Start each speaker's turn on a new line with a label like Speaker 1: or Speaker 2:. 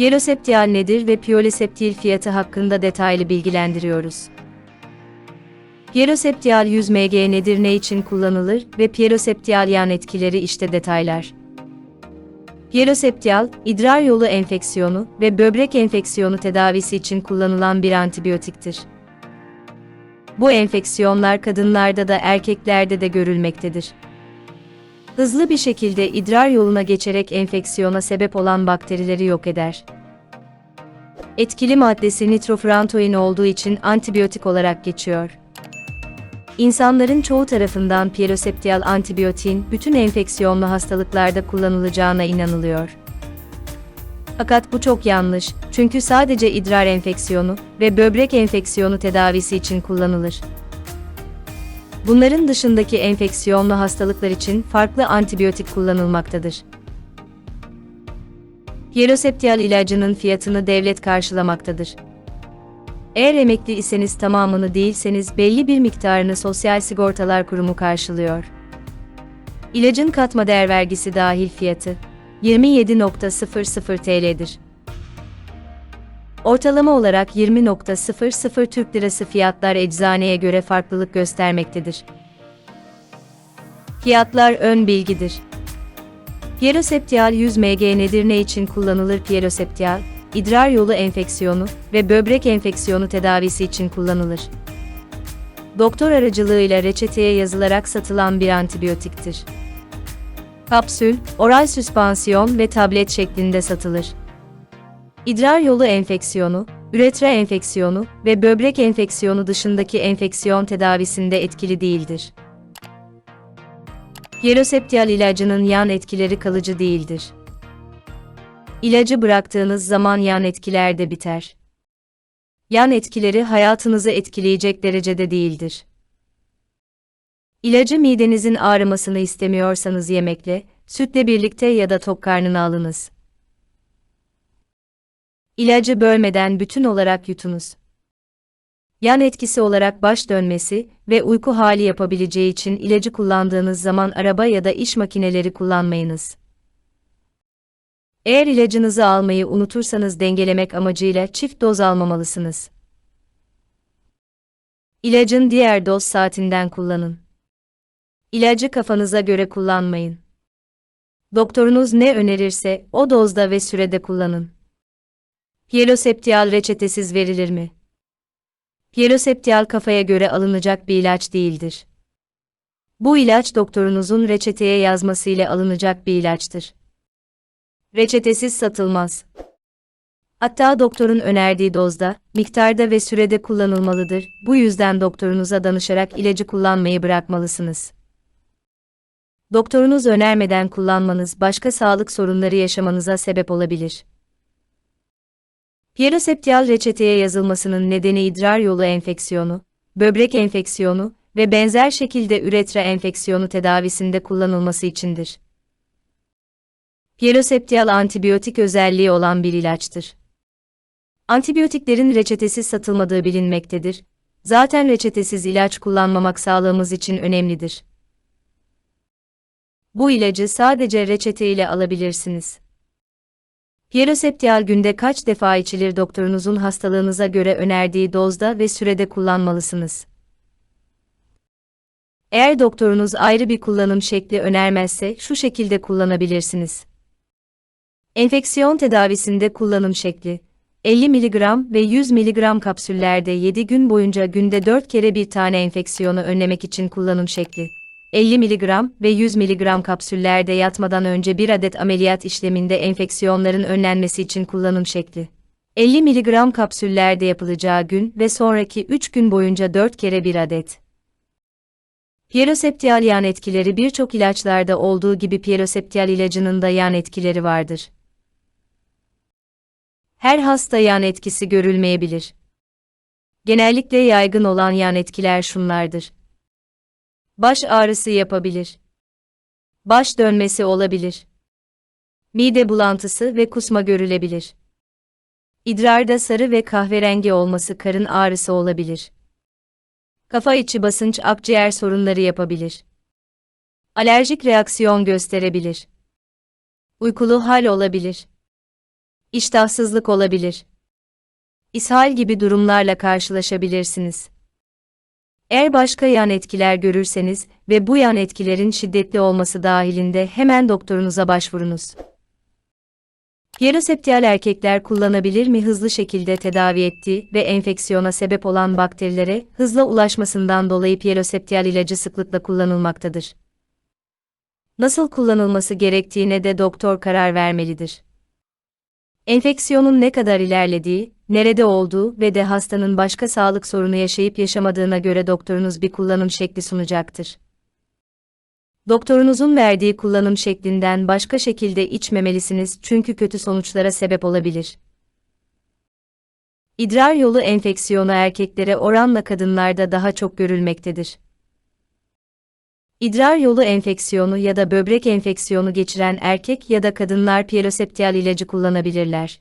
Speaker 1: Pieroseptial nedir ve pioleseptil fiyatı hakkında detaylı bilgilendiriyoruz. Pieroseptial 100 mg nedir ne için kullanılır ve pieroseptial yan etkileri işte detaylar. Pieroseptial, idrar yolu enfeksiyonu ve böbrek enfeksiyonu tedavisi için kullanılan bir antibiyotiktir. Bu enfeksiyonlar kadınlarda da erkeklerde de görülmektedir. Hızlı bir şekilde idrar yoluna geçerek enfeksiyona sebep olan bakterileri yok eder. Etkili maddesi nitrofurantoin olduğu için antibiyotik olarak geçiyor. İnsanların çoğu tarafından pieroseptial antibiyotin bütün enfeksiyonlu hastalıklarda kullanılacağına inanılıyor. Fakat bu çok yanlış, çünkü sadece idrar enfeksiyonu ve böbrek enfeksiyonu tedavisi için kullanılır. Bunların dışındaki enfeksiyonlu hastalıklar için farklı antibiyotik kullanılmaktadır. Pieroseptial ilacının fiyatını devlet karşılamaktadır. Eğer emekli iseniz tamamını değilseniz belli bir miktarını Sosyal Sigortalar Kurumu karşılıyor. İlacın katma değer vergisi dahil fiyatı 27.00 TL'dir. Ortalama olarak 20.00 Türk Lirası fiyatlar eczaneye göre farklılık göstermektedir. Fiyatlar ön bilgidir. Pieroseptial 100 mg nedir ne için kullanılır Pieroseptial, idrar yolu enfeksiyonu ve böbrek enfeksiyonu tedavisi için kullanılır. Doktor aracılığıyla reçeteye yazılarak satılan bir antibiyotiktir. Kapsül, oral süspansiyon ve tablet şeklinde satılır. İdrar yolu enfeksiyonu, üretra enfeksiyonu ve böbrek enfeksiyonu dışındaki enfeksiyon tedavisinde etkili değildir. Pieroseptial ilacının yan etkileri kalıcı değildir. İlacı bıraktığınız zaman yan etkiler de biter. Yan etkileri hayatınızı etkileyecek derecede değildir. İlacı midenizin ağrımasını istemiyorsanız yemekle, sütle birlikte ya da tok karnına alınız. İlacı bölmeden bütün olarak yutunuz. Yan etkisi olarak baş dönmesi ve uyku hali yapabileceği için ilacı kullandığınız zaman araba ya da iş makineleri kullanmayınız. Eğer ilacınızı almayı unutursanız dengelemek amacıyla çift doz almamalısınız. İlacın diğer doz saatinden kullanın. İlacı kafanıza göre kullanmayın. Doktorunuz ne önerirse o dozda ve sürede kullanın. Pieroseptial reçetesiz verilir mi? Pieroseptial kafaya göre alınacak bir ilaç değildir. Bu ilaç doktorunuzun reçeteye yazmasıyla alınacak bir ilaçtır. Reçetesiz satılmaz. Hatta doktorun önerdiği dozda, miktarda ve sürede kullanılmalıdır. Bu yüzden doktorunuza danışarak ilacı kullanmayı bırakmalısınız. Doktorunuz önermeden kullanmanız başka sağlık sorunları yaşamanıza sebep olabilir. Pieroseptial reçeteye yazılmasının nedeni idrar yolu enfeksiyonu, böbrek enfeksiyonu ve benzer şekilde üretra enfeksiyonu tedavisinde kullanılması içindir. Pieroseptial antibiyotik özelliği olan bir ilaçtır. Antibiyotiklerin reçetesiz satılmadığı bilinmektedir. Zaten reçetesiz ilaç kullanmamak sağlığımız için önemlidir. Bu ilacı sadece reçete ile alabilirsiniz. Pieroseptial günde kaç defa içilir doktorunuzun hastalığınıza göre önerdiği dozda ve sürede kullanmalısınız. Eğer doktorunuz ayrı bir kullanım şekli önermezse şu şekilde kullanabilirsiniz. Enfeksiyon tedavisinde kullanım şekli 50 mg ve 100 mg kapsüllerde 7 gün boyunca günde 4 kere bir tane enfeksiyonu önlemek için kullanım şekli. 50 mg ve 100 mg kapsüllerde yatmadan önce bir adet ameliyat işleminde enfeksiyonların önlenmesi için kullanım şekli. 50 mg kapsüllerde yapılacağı gün ve sonraki 3 gün boyunca 4 kere bir adet. Pieroseptial yan etkileri birçok ilaçlarda olduğu gibi pieroseptial ilacının da yan etkileri vardır. Her hasta yan etkisi görülmeyebilir. Genellikle yaygın olan yan etkiler şunlardır. Baş ağrısı yapabilir. Baş dönmesi olabilir. Mide bulantısı ve kusma görülebilir. İdrarda sarı ve kahverengi olması karın ağrısı olabilir. Kafa içi basınç akciğer sorunları yapabilir. Alerjik reaksiyon gösterebilir. Uykulu hal olabilir. İştahsızlık olabilir. İshal gibi durumlarla karşılaşabilirsiniz. Eğer başka yan etkiler görürseniz ve bu yan etkilerin şiddetli olması dahilinde hemen doktorunuza başvurunuz. Yeroseptiyal erkekler kullanabilir mi hızlı şekilde tedavi ettiği ve enfeksiyona sebep olan bakterilere hızla ulaşmasından dolayı yeroseptiyal ilacı sıklıkla kullanılmaktadır. Nasıl kullanılması gerektiğine de doktor karar vermelidir. Enfeksiyonun ne kadar ilerlediği, nerede olduğu ve de hastanın başka sağlık sorunu yaşayıp yaşamadığına göre doktorunuz bir kullanım şekli sunacaktır. Doktorunuzun verdiği kullanım şeklinden başka şekilde içmemelisiniz çünkü kötü sonuçlara sebep olabilir. İdrar yolu enfeksiyonu erkeklere oranla kadınlarda daha çok görülmektedir. İdrar yolu enfeksiyonu ya da böbrek enfeksiyonu geçiren erkek ya da kadınlar pieloseptiyal ilacı kullanabilirler.